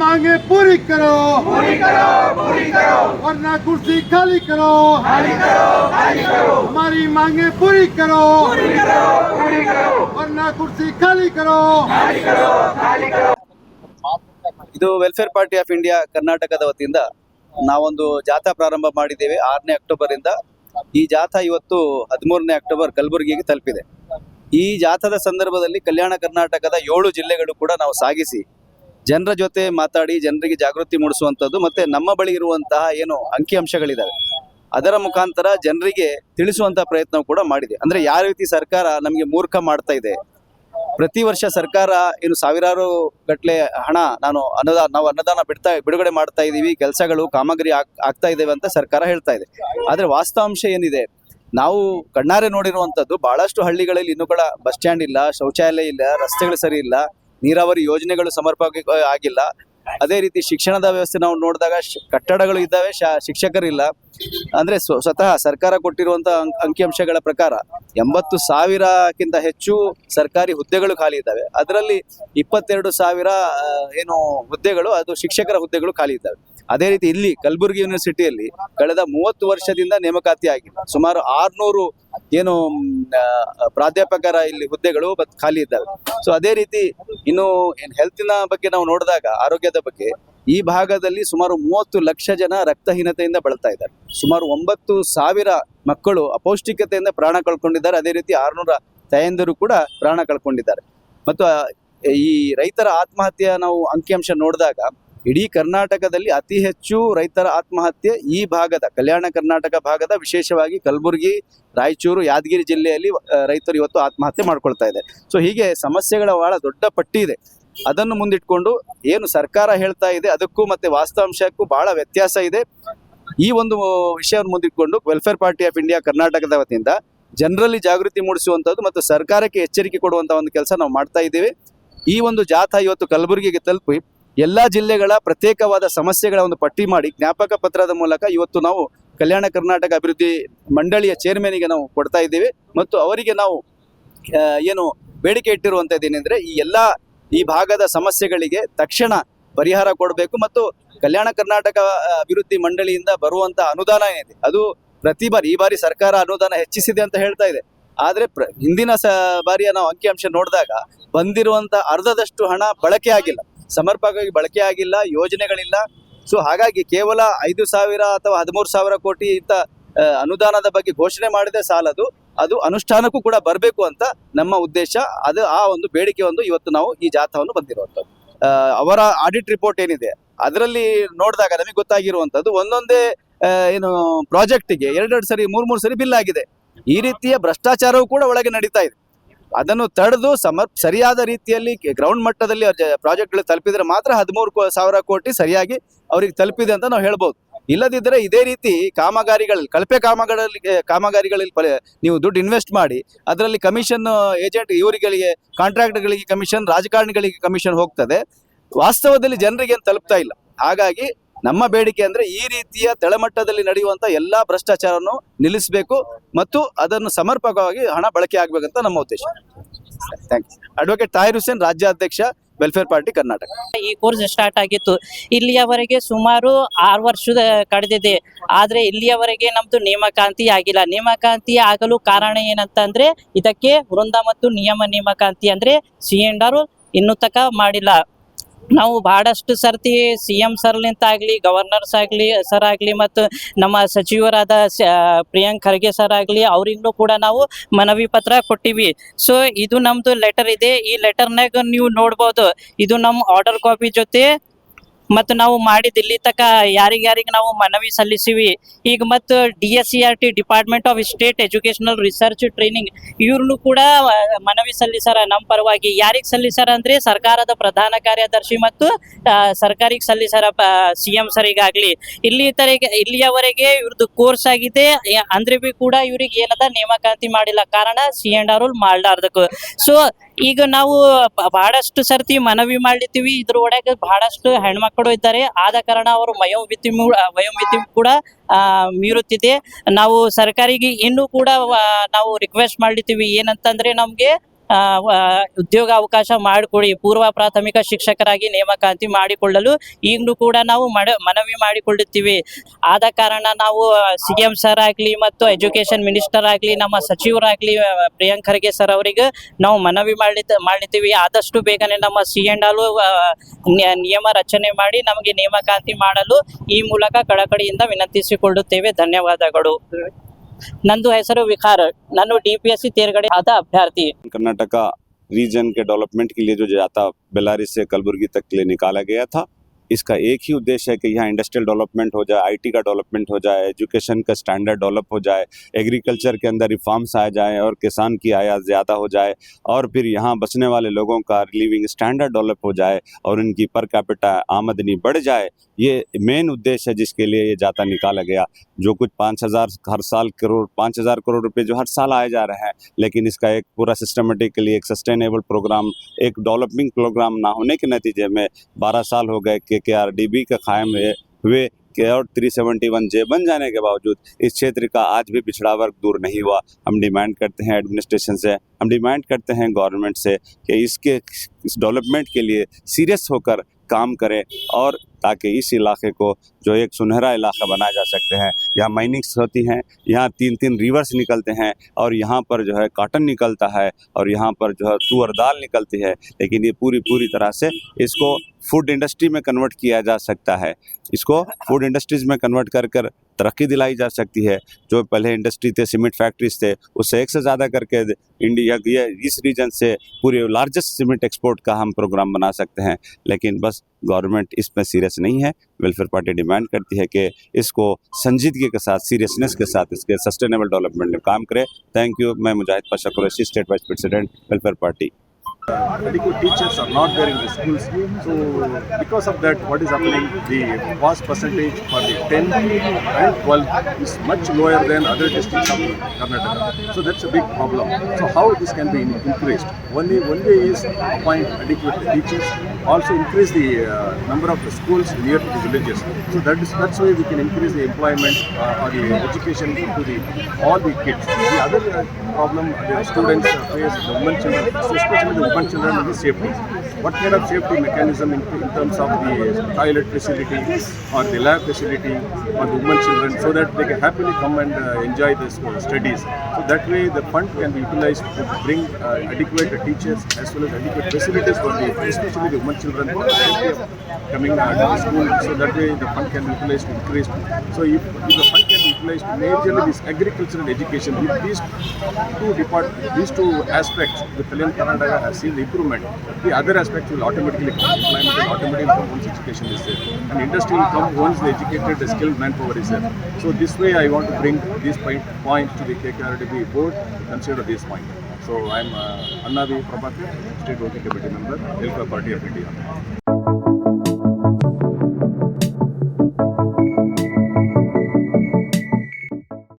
मांगे पूरी करो पूरी करो पूरी करो वरना कुर्सी खाली करो खाली करो खाली करो हमारी मांगे पूरी करो पूरी करो पूरी करो वरना कुर्सी खाली करो ಇದು ವೆಲ್ಫೇರ್ ಪಾರ್ಟಿ ಆಫ್ ಇಂಡಿಯಾ ಕರ್ನಾಟಕದ ವತಿಯಿಂದ ನಾವೊಂದು ಜಾಥಾ ಪ್ರಾರಂಭ ಮಾಡಿದ್ದೇವೆ ಆರನೇ ಅಕ್ಟೋಬರ್ ಇಂದ ಈ ಜಾಥಾ ಇವತ್ತು ಹದಿಮೂರನೇ ಅಕ್ಟೋಬರ್ ಕಲಬುರಗಿಗೆ ತಲುಪಿದೆ ಈ ಜಾಥಾದ ಸಂದರ್ಭದಲ್ಲಿ ಕಲ್ಯಾಣ ಕರ್ನಾಟಕದ ಏಳು ಜಿಲ್ಲೆಗಳು ಕೂಡ ನಾವು ಸಾಗಿಸಿ ಜನರ ಜೊತೆ ಮಾತಾಡಿ, ಜನರಿಗೆ ಜಾಗೃತಿ ಮೂಡಿಸುವಂಥದ್ದು ಮತ್ತೆ ನಮ್ಮ ಬಳಿ ಇರುವಂತಹ ಏನು ಅಂಕಿಅಂಶಗಳಿದ್ದಾವೆ ಅದರ ಮುಖಾಂತರ ಜನರಿಗೆ ತಿಳಿಸುವಂಥ ಪ್ರಯತ್ನ ಕೂಡ ಮಾಡಿದೆ. ಅಂದ್ರೆ ಯಾವ ರೀತಿ ಸರ್ಕಾರ ನಮಗೆ ಮೂರ್ಖ ಮಾಡ್ತಾ ಇದೆ? ಪ್ರತಿ ವರ್ಷ ಸರ್ಕಾರ ಏನು ಸಾವಿರಾರು ಗಟ್ಟಲೆ ಹಣ ನಾನು ಅನ್ನದಾನ ನಾವು ಅನ್ನದಾನ ಬಿಡ್ತಾ, ಬಿಡುಗಡೆ ಮಾಡ್ತಾ ಇದ್ದೀವಿ, ಕೆಲಸಗಳು ಕಾಮಗಾರಿ ಆಗ್- ಆಗ್ತಾ ಇದ್ದೇವೆ ಅಂತ ಸರ್ಕಾರ ಹೇಳ್ತಾ ಇದೆ. ಆದರೆ ವಾಸ್ತವಾಂಶ ಏನಿದೆ? ನಾವು ಕಣ್ಣಾರೆ ನೋಡಿರುವಂಥದ್ದು, ಬಹಳಷ್ಟು ಹಳ್ಳಿಗಳಲ್ಲಿ ಇನ್ನೂ ಕೂಡ ಬಸ್ ಸ್ಟ್ಯಾಂಡ್ ಇಲ್ಲ, ಶೌಚಾಲಯ ಇಲ್ಲ, ರಸ್ತೆಗಳು ಸರಿ ಇಲ್ಲ. ನೀರಾವರಿ ಯೋಜನೆಗಳು ಸಮರ್ಪಕ ಆಗಿಲ್ಲ. ಅದೇ ರೀತಿ ಶಿಕ್ಷಣದ ವ್ಯವಸ್ಥೆ ನಾವು ನೋಡಿದಾಗ ಕಟ್ಟಡಗಳು ಇದ್ದಾವೆ ಶಿಕ್ಷಕರಿಲ್ಲ. ಅಂದ್ರೆ ಸ್ವ- ಸ್ವತಃ ಸರ್ಕಾರ ಕೊಟ್ಟಿರುವಂತಹ ಅಂಕ್- ಅಂಕಿಅಂಶಗಳ ಪ್ರಕಾರ ಎಂಬತ್ತು ಸಾವಿರಕ್ಕಿಂತ ಹೆಚ್ಚು ಸರ್ಕಾರಿ ಹುದ್ದೆಗಳು ಖಾಲಿ ಇದ್ದಾವೆ. ಅದರಲ್ಲಿ ಇಪ್ಪತ್ತೆರಡು ಸಾವಿರ ಏನು ಹುದ್ದೆಗಳು, ಅದು ಶಿಕ್ಷಕರ ಹುದ್ದೆಗಳು ಖಾಲಿ ಇದ್ದಾವೆ. ಅದೇ ರೀತಿ ಇಲ್ಲಿ ಕಲಬುರಗಿ ಯೂನಿವರ್ಸಿಟಿಯಲ್ಲಿ ಕಳೆದ ಮೂವತ್ತು ವರ್ಷದಿಂದ ನೇಮಕಾತಿ ಆಗಿಲ್ಲ ಸುಮಾರು ಆರ್ನೂರು ಏನು ಪ್ರಾಧ್ಯಾಪಕರ ಇಲ್ಲಿ ಹುದ್ದೆಗಳು ಖಾಲಿ ಇದ್ದಾವೆ. ಸೊ ಅದೇ ರೀತಿ ಇನ್ನು ಏನು ಹೆಲ್ತಿನ ಬಗ್ಗೆ ನಾವು ನೋಡಿದಾಗ, ಆರೋಗ್ಯದ ಬಗ್ಗೆ ಈ ಭಾಗದಲ್ಲಿ ಸುಮಾರು ಮೂವತ್ತು ಲಕ್ಷ ಜನ ರಕ್ತಹೀನತೆಯಿಂದ ಬಳಲ್ತಾ ಇದ್ದಾರೆ. ಸುಮಾರು ಒಂಬತ್ತು ಸಾವಿರ ಮಕ್ಕಳು ಅಪೌಷ್ಟಿಕತೆಯಿಂದ ಪ್ರಾಣ ಕಳ್ಕೊಂಡಿದ್ದಾರೆ. ಅದೇ ರೀತಿ ಆರುನೂರ ತಾಯಂದಿರು ಕೂಡ ಪ್ರಾಣ ಕಳ್ಕೊಂಡಿದ್ದಾರೆ. ಮತ್ತು ಈ ರೈತರ ಆತ್ಮಹತ್ಯೆ ನಾವು ಅಂಕಿಅಂಶ ನೋಡಿದಾಗ ಇಡೀ ಕರ್ನಾಟಕದಲ್ಲಿ ಅತಿ ಹೆಚ್ಚು ರೈತರ ಆತ್ಮಹತ್ಯೆ ಈ ಭಾಗದ, ಕಲ್ಯಾಣ ಕರ್ನಾಟಕ ಭಾಗದ, ವಿಶೇಷವಾಗಿ ಕಲಬುರಗಿ, ರಾಯಚೂರು, ಯಾದಗಿರಿ ಜಿಲ್ಲೆಯಲ್ಲಿ ರೈತರು ಇವತ್ತು ಆತ್ಮಹತ್ಯೆ ಮಾಡ್ಕೊಳ್ತಾ ಇದೆ ಸೊ ಹೀಗೆ ಸಮಸ್ಯೆಗಳ ಬಹಳ ದೊಡ್ಡ ಪಟ್ಟಿ ಇದೆ. ಅದನ್ನು ಮುಂದಿಟ್ಕೊಂಡು ಏನು ಸರ್ಕಾರ ಹೇಳ್ತಾ ಇದೆ, ಅದಕ್ಕೂ ಮತ್ತೆ ವಾಸ್ತವಾಂಶಕ್ಕೂ ಬಹಳ ವ್ಯತ್ಯಾಸ ಇದೆ. ಈ ಒಂದು ವಿಷಯವನ್ನು ಮುಂದಿಟ್ಕೊಂಡು ವೆಲ್ಫೇರ್ ಪಾರ್ಟಿ ಆಫ್ ಇಂಡಿಯಾ ಕರ್ನಾಟಕದ ವತಿಯಿಂದ ಜನರಲ್ಲಿ ಜಾಗೃತಿ ಮೂಡಿಸುವಂಥದ್ದು ಮತ್ತು ಸರ್ಕಾರಕ್ಕೆ ಎಚ್ಚರಿಕೆ ಕೊಡುವಂಥ ಒಂದು ಕೆಲಸ ನಾವು ಮಾಡ್ತಾ ಇದ್ದೇವೆ. ಈ ಒಂದು ಜಾಥಾ ಇವತ್ತು ಕಲಬುರಗಿಗೆ ತಲುಪಿ ಎಲ್ಲಾ ಜಿಲ್ಲೆಗಳ ಪ್ರತ್ಯೇಕವಾದ ಸಮಸ್ಯೆಗಳ ಒಂದು ಪಟ್ಟಿ ಮಾಡಿ ಜ್ಞಾಪಕ ಪತ್ರದ ಮೂಲಕ ಇವತ್ತು ನಾವು ಕಲ್ಯಾಣ ಕರ್ನಾಟಕ ಅಭಿವೃದ್ಧಿ ಮಂಡಳಿಯ ಚೇರ್ಮನಿಗೆ ನಾವು ಕೊಡ್ತಾ ಇದ್ದೇವೆ. ಮತ್ತು ಅವರಿಗೆ ನಾವು ಏನು ಬೇಡಿಕೆ ಇಟ್ಟಿರುವಂಥದ್ದು ಏನೆಂದರೆ ಈ ಎಲ್ಲ ಈ ಭಾಗದ ಸಮಸ್ಯೆಗಳಿಗೆ ತಕ್ಷಣ ಪರಿಹಾರ ಕೊಡಬೇಕು ಮತ್ತು ಕಲ್ಯಾಣ ಕರ್ನಾಟಕ ಅಭಿವೃದ್ಧಿ ಮಂಡಳಿಯಿಂದ ಬರುವಂಥ ಅನುದಾನ ಏನಿದೆ, ಅದು ಪ್ರತಿ ಬಾರಿ, ಈ ಬಾರಿ ಸರ್ಕಾರ ಅನುದಾನ ಹೆಚ್ಚಿಸಿದೆ ಅಂತ ಹೇಳ್ತಾ ಇದೆ. ಆದರೆ ಹಿಂದಿನ ಸ, ಬಾರಿಯ ನಾವು ಅಂಕಿಅಂಶ ನೋಡಿದಾಗ ಬಂದಿರುವಂಥ ಅರ್ಧದಷ್ಟು ಹಣ ಬಳಕೆ ಆಗಿಲ್ಲ. ಸಮರ್ಪಕವಾಗಿ ಬಳಕೆ ಆಗಿಲ್ಲ, ಯೋಜನೆಗಳಿಲ್ಲ. ಸೊ ಹಾಗಾಗಿ ಕೇವಲ ಐದು ಸಾವಿರ ಅಥವಾ ಹದಿಮೂರು ಸಾವಿರ ಕೋಟಿ ಇಂತ ಅನುದಾನದ ಬಗ್ಗೆ ಘೋಷಣೆ ಮಾಡಿದೆ ಸಾಲದು. ಅದು ಅನುಷ್ಠಾನಕ್ಕೂ ಕೂಡ ಬರಬೇಕು ಅಂತ ನಮ್ಮ ಉದ್ದೇಶ. ಅದು ಆ ಒಂದು ಬೇಡಿಕೆ ಒಂದು ಇವತ್ತು ನಾವು ಈ ಜಾಥಾವನ್ನು ಬಂದಿರುವಂಥದ್ದು. ಅವರ ಆಡಿಟ್ ರಿಪೋರ್ಟ್ ಏನಿದೆ, ಅದರಲ್ಲಿ ನೋಡಿದಾಗ ನಮಗೆ ಗೊತ್ತಾಗಿರುವಂಥದ್ದು, ಒಂದೊಂದೇ ಏನು ಪ್ರಾಜೆಕ್ಟಿಗೆ ಎರಡೆರಡು ಸರಿ, ಮೂರು ಮೂರು ಸರಿ ಬಿಲ್ ಆಗಿದೆ. ಈ ರೀತಿಯ ಭ್ರಷ್ಟಾಚಾರವೂ ಕೂಡ ಒಳಗೆ ನಡೀತಾ ಇದೆ. ಅದನ್ನು ತಡೆದು ಸಮರ್ ಸರಿಯಾದ ರೀತಿಯಲ್ಲಿ ಗ್ರೌಂಡ್ ಮಟ್ಟದಲ್ಲಿ ಪ್ರಾಜೆಕ್ಟ್ಗಳು ತಲುಪಿದ್ರೆ ಮಾತ್ರ ಹದಿಮೂರು ಸಾವಿರ ಕೋಟಿ ಸರಿಯಾಗಿ ಅವರಿಗೆ ತಲುಪಿದೆ ಅಂತ ನಾವು ಹೇಳ್ಬೋದು. ಇಲ್ಲದಿದ್ದರೆ ಇದೇ ರೀತಿ ಕಾಮಗಾರಿಗಳಲ್ಲಿ ಕಳಪೆ ಕಾಮಗಾರಿಗಳಲ್ಲಿ ಕಾಮಗಾರಿಗಳಲ್ಲಿ ನೀವು ದುಡ್ಡು ಇನ್ವೆಸ್ಟ್ ಮಾಡಿ ಅದರಲ್ಲಿ ಕಮಿಷನ್ ಏಜೆಂಟ್ ಇವರುಗಳಿಗೆ ಕಾಂಟ್ರಾಕ್ಟ್ಗಳಿಗೆ ಕಮಿಷನ್ ರಾಜಕಾರಣಿಗಳಿಗೆ ಕಮಿಷನ್ ಹೋಗ್ತದೆ. ವಾಸ್ತವದಲ್ಲಿ ಜನರಿಗೆ ಏನು ತಲುಪ್ತಾ ಇಲ್ಲ. ಹಾಗಾಗಿ ನಮ್ಮ ಬೇಡಿಕೆ ಅಂದ್ರೆ ಈ ರೀತಿಯ ತಳಮಟ್ಟದಲ್ಲಿ ನಡೆಯುವಂತ ಎಲ್ಲಾ ಭ್ರಷ್ಟಾಚಾರವನ್ನು ನಿಲ್ಲಿಸಬೇಕು ಮತ್ತು ಅದನ್ನು ಸಮರ್ಪಕವಾಗಿ ಹಣ ಬಳಕೆ ಆಗ್ಬೇಕಂತ ನಮ್ಮ ಉದ್ದೇಶ. ಅಡ್ವೊಕೇಟ್ ತಾಹಿರ್ ಹುಸೇನ್, ರಾಜ್ಯಾಧ್ಯಕ್ಷ ವೆಲ್ಫೇರ್ ಪಾರ್ಟಿ ಕರ್ನಾಟಕ ಈ ಕೋರ್ಸ್ ಸ್ಟಾರ್ಟ್ ಆಗಿತ್ತು. ಇಲ್ಲಿಯವರೆಗೆ ಸುಮಾರು ಆರು ವರ್ಷದ ಕಳೆದಿದೆ. ಆದ್ರೆ ಇಲ್ಲಿಯವರೆಗೆ ನಮ್ದು ನೇಮಕಾಂತಿ ಆಗಿಲ್ಲ. ನೇಮಕಾಂತಿ ಆಗಲು ಕಾರಣ ಏನಂತಂದ್ರೆ ಇದಕ್ಕೆ ವೃಂದ ಮತ್ತು ನಿಯಮ ನೇಮಕಾಂತಿ ಅಂದ್ರೆ ಸಿ ಇನ್ನು ಇನ್ನೂ ತಕ ಮಾಡಿಲ್ಲ. ನಾವು ಬಹಳಷ್ಟು ಸರ್ತಿ ಸಿ ಎಂ ಸರ್ಲಿಂತ ಆಗಲಿ ಗವರ್ನರ್ಸ್ ಆಗಲಿ ಸರ್ ಆಗಲಿ ಮತ್ತು ನಮ್ಮ ಸಚಿವರಾದ ಪ್ರಿಯಾಂಕ್ ಖರ್ಗೆ ಸರ್ ಆಗಲಿ, ಅವ್ರಿಗೂ ಕೂಡ ನಾವು ಮನವಿ ಪತ್ರ ಕೊಟ್ಟಿವಿ. ಸೊ ಇದು ನಮ್ಮದು ಲೆಟರ್ ಇದೆ. ಈ ಲೆಟರ್ನಾಗ ನೀವು ನೋಡ್ಬೋದು. ಇದು ನಮ್ಮ ಆರ್ಡರ್ ಕಾಪಿ ಜೊತೆ ಮತ್ತು ನಾವು ಮಾಡಿದ ಇಲ್ಲಿ ತಕ ಯಾರಿಗೆ ಯಾರಿಗೆ ನಾವು ಮನವಿ ಸಲ್ಲಿಸಿವಿ. ಈಗ ಮತ್ತು D S C R T department of state educational research training ಇವ್ರನ್ನು ಕೂಡ ಮನವಿ ಸಲ್ಲಿಸಾರ. ನಮ್ಮ ಪರವಾಗಿ ಯಾರಿಗೆ ಸಲ್ಲಿಸಾರ ಅಂದ್ರೆ ಸರ್ಕಾರದ ಪ್ರಧಾನ ಕಾರ್ಯದರ್ಶಿ ಮತ್ತು ಸರ್ಕಾರಿಗೆ ಸಲ್ಲಿಸಾರ ಸಿ ಎಂ ಸರಿಗಾಗ್ಲಿ. ಇಲ್ಲಿ ತರಿಗೆ, ಇಲ್ಲಿಯವರೆಗೆ ಇವ್ರದ್ದು ಕೋರ್ಸ್ ಆಗಿದೆ. ಅಂದ್ರೆ ಬಿ ಕೂಡ ಇವ್ರಿಗೆ ಏನದ ನೇಮಕಾತಿ ಮಾಡಿಲ್ಲ. ಕಾರಣ ಸಿ ಎಂಡ್ ಆರ್ ಮಾಡಲಾರ್ದಕ್ಕೆ ಸೊ ಈಗ ನಾವು ಬಹಳಷ್ಟು ಸರ್ತಿ ಮನವಿ ಮಾಡ್ಲಿತ್ತೀವಿ ಇದ್ರೊಳಗೆ ಬಹಳಷ್ಟು ಹೆಣ್ಮಕ್ಕಳು ಇದ್ದಾರೆ. ಆದ ಕಾರಣ ಅವರು ವಯೋಮಿತಿ ವಯೋಮಿತಿ ಕೂಡ ಮೀರುತ್ತಿದೆ. ನಾವು ಸರ್ಕಾರಿಗೆ ಇನ್ನೂ ಕೂಡ ನಾವು ರಿಕ್ವೆಸ್ಟ್ ಮಾಡ್ಲಿತ್ತೀವಿ ಏನಂತಂದ್ರೆ ನಮ್ಗೆ ಉದ್ಯೋಗ ಅವಕಾಶ ಮಾಡಿಕೊಡಿ. ಪೂರ್ವ ಪ್ರಾಥಮಿಕ ಶಿಕ್ಷಕರಾಗಿ ನೇಮಕಾತಿ ಮಾಡಿಕೊಳ್ಳಲು ಈಗಲೂ ಕೂಡ ನಾವು ಮನವಿ ಮಾಡಿಕೊಳ್ಳುತ್ತೀವಿ. ಆದ ಕಾರಣ ನಾವು ಸಿ ಎಂ ಸರ್ ಆಗಲಿ ಮತ್ತು ಎಜುಕೇಶನ್ ಮಿನಿಸ್ಟರ್ ಆಗಲಿ, ನಮ್ಮ ಸಚಿವರಾಗಲಿ ಪ್ರಿಯಾಂಕ್ ಖರ್ಗೆ ಸರ್ ಅವರಿಗೆ ನಾವು ಮನವಿ ಮಾಡಿ ಮಾಡಿತೀವಿ ಆದಷ್ಟು ಬೇಗನೆ ನಮ್ಮ ಸಿ ಎಂಡ್ ಆಲು ನಿಯಮ ರಚನೆ ಮಾಡಿ ನಮಗೆ ನೇಮಕಾತಿ ಮಾಡಲು ಈ ಮೂಲಕ ಕಳಕಳಿಯಿಂದ ವಿನಂತಿಸಿಕೊಳ್ಳುತ್ತೇವೆ. ಧನ್ಯವಾದಗಳು. ನಂದು ಹೆಸರು ವಿಖಾರ್ ನಾನು ಡಿ ಪಿ ಎಸ್ ಸಿ ತೇರ್ಗಡೆ ಆದ ಅಭ್ಯರ್ಥಿ कर्नाटका रीजन के डेवलपमेंट के लिए जो जाता बेलारी से कलबुर्गी तक के लिए निकाला गया था इसका एक ही उद्देश्य है कि यहाँ इंडस्ट्रियल डेवलपमेंट हो जाए आईटी का डेवलपमेंट हो जाए एजुकेशन का स्टैंडर्ड डेवलप हो जाए एग्रीकल्चर के अंदर रिफॉर्म्स आ जाए और किसान की आयात ज़्यादा हो जाए और फिर यहाँ बसने वाले लोगों का लिविंग स्टैंडर्ड डेवलप हो जाए और उनकी पर कैपिटा आमदनी बढ़ जाए, ये मेन उद्देश्य है जिसके लिए ये जाता निकाला गया, जो कुछ पाँच हज़ार हर साल करोड़, पाँच हज़ार करोड़ रुपये जो हर साल आए जा रहे हैं, लेकिन इसका एक पूरा सिस्टमेटिकली एक सस्टेनेबल प्रोग्राम एक डेवलपिंग प्रोग्राम ना होने के नतीजे में 12 साल हो गए के के आर डी बी का कायम हुए के और थ्री सेवेंटी वन जे बन जाने के बावजूद इस क्षेत्र का आज भी पिछड़ा वर्ग दूर नहीं हुआ। हम डिमांड करते हैं एडमिनिस्ट्रेशन से, हम डिमांड करते हैं गवर्नमेंट से कि इसके, इस डेवलपमेंट के लिए सीरियस होकर काम करें और ताकि इस इलाके को जो एक सुनहरा इलाका बनाया जा सकते हैं। यहाँ माइनिंग्स होती हैं, यहाँ तीन तीन रिवर्स निकलते हैं और यहाँ पर जो है कॉटन निकलता है और यहाँ पर जो है तुअर दाल निकलती है, लेकिन ये पूरी पूरी तरह से इसको फ़ूड इंडस्ट्री में कन्वर्ट किया जा सकता है। इसको फ़ूड इंडस्ट्रीज़ में कन्वर्ट कर कर तरक्की दिलाई जा सकती है। जो पहले इंडस्ट्री थे सीमेंट फैक्ट्रीज थे, उससे एक से ज़्यादा करके इंडिया ये इस रीजन से पूरे लार्जेस्ट सीमेंट एक्सपोर्ट का हम प्रोग्राम बना सकते हैं। लेकिन बस गवर्नमेंट इसमें सीरियस नहीं है। वेलफेयर पार्टी डिमांड करती है कि इसको संजीदगी के साथ सीरियसनेस के साथ इसके सस्टेनेबल डेवलपमेंट में काम करे। थैंक यू मैं Mujahid Pasha state vice president welfare party adequate teachers are not there in the schools. So because of that, what is happening? The pass percentage for the 10th and 12th is much lower than other districts of Karnataka. So that's a big problem. So how this can be increased? One way, one way is appoint adequate teachers. Also increase the uh, number of the schools near to the villages. So that is that's why we can increase the employment uh, or the education to the all the kids. The other uh, problem the students face, women children, especially the women children, is safety. What kind of safety mechanism in, in terms of the toilet facility or the lab facility for the women children so that they can happily come and uh, enjoy this uh, studies. So that way the fund can be utilized to bring uh, adequate teachers as well as adequate facilities for the especially the women children for the safety of coming uh, to the school. So that way the fund can be utilized to increase. So if, if the fund utilized majorly this agriculture and education, if these two depart these two aspects, the Kalyan Karnataka has seen the improvement. The other aspects will automatically come. Employment will automatically come once education is there. And industry will come once the educated, the skilled manpower is there. So this way I want to bring these point, to the KKRDB board consider this point. So I am uh, Annavi Prabhakar, State Working Committee Member, Welfare Party of India.